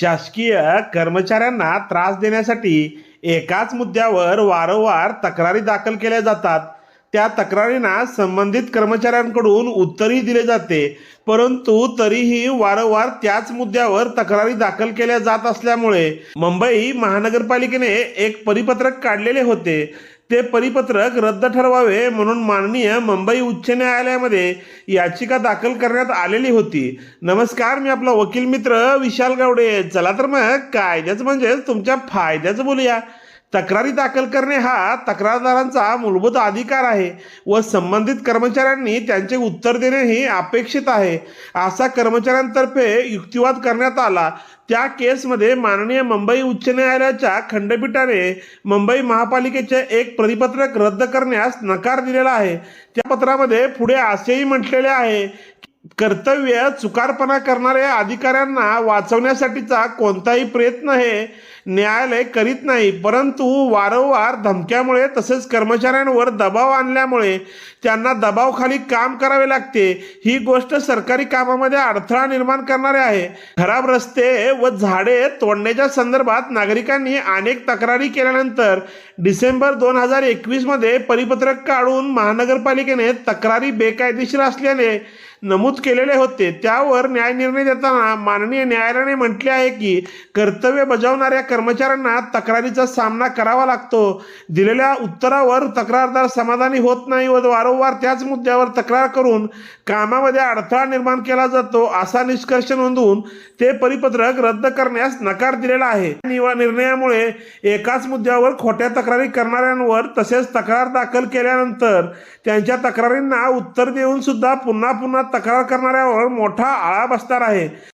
शासकीय कर्मचाऱ्यांना त्रास देण्यासाठी एकाच मुद्द्यावर वारंवार तक्रारी दाखल केल्या जातात. त्या तक्रारींना संबंधित कर्मचाऱ्यांकडून उत्तरही दिले जाते. परंतु तरीही वारंवार त्याच मुद्द्यावर तक्रारी दाखल केल्या जात असल्यामुळे मुंबई महानगरपालिकेने एक परिपत्रक काढलेले होते. ते परिपत्रक रद्द ठरवावे म्हणून माननीय मुंबई उच्च न्यायालयामध्ये याचिका दाखल करण्यात आलेली होती. नमस्कार मी आपला वकील मित्र विशाल गावडे. चला तर मग कायद्याचं म्हणजेच तुमच्या फायद्याचं बोलूया. तक्रारी दाखल करणे हा तक्रारदारांचा मूलभूत अधिकार आहे व संबंधित कर्मचाऱ्यांनी त्यांचे उत्तर देणेही अपेक्षित आहे. असा कर्मचाऱ्यांतर्फे युक्तिवाद करण्यात आला. त्या केसमध्ये माननीय मुंबई उच्च न्यायालयाच्या खंडपीठाने मुंबई महापालिकेचे एक परिपत्रक रद्द करण्यास नकार दिलेला आहे. त्या पत्रामध्ये पुढे असेही म्हटलेले आहे कर्तव्य चुकारपणा करणाऱ्या अधिकाऱ्यांना वाचवण्यासाठीचा कोणताही प्रयत्न हे न्यायालय करीत नाही परंतु वारंवार धमक्यामुळे तसेच कर्मचाऱ्यांवर दबाव आणल्यामुळे त्यांना दबावखाली काम करावे लागते. ही गोष्ट सरकारी कामामध्ये अडथळा निर्माण करणारे आहे. खराब रस्ते व झाडे तोडण्याच्या संदर्भात नागरिकांनी अनेक तक्रारी केल्यानंतर डिसेंबर दोन हजार एकवीसमध्ये परिपत्रक काढून महानगरपालिकेने तक्रारी बेकायदेशीर असल्याने नमूद केलेले होते. त्यावर न्याय निर्णय देताना माननीय न्यायालयाने म्हटले आहे की कर्तव्य बजावणाऱ्या कर्मचाऱ्यांना तक्रारीचा सामना करावा लागतो. दिलेल्या उत्तरावर तक्रारदार समाधानी होत नाही व वारंवार त्याच मुद्द्यावर तक्रार करून कामामध्ये अडथळा निर्माण केला जातो असा निष्कर्ष नोंदवून ते परिपत्रक रद्द करण्यास नकार दिलेला आहे. निवा निर्णयामुळे एकाच मुद्द्यावर खोट्या तक्रारी करणाऱ्यांवर तसेच तक्रार दाखल केल्यानंतर त्यांच्या तक्रारींना उत्तर देऊन सुद्धा पुन्हा पुन्हा तक्रार करणाऱ्यावर मोठा आळा बसणार आहे.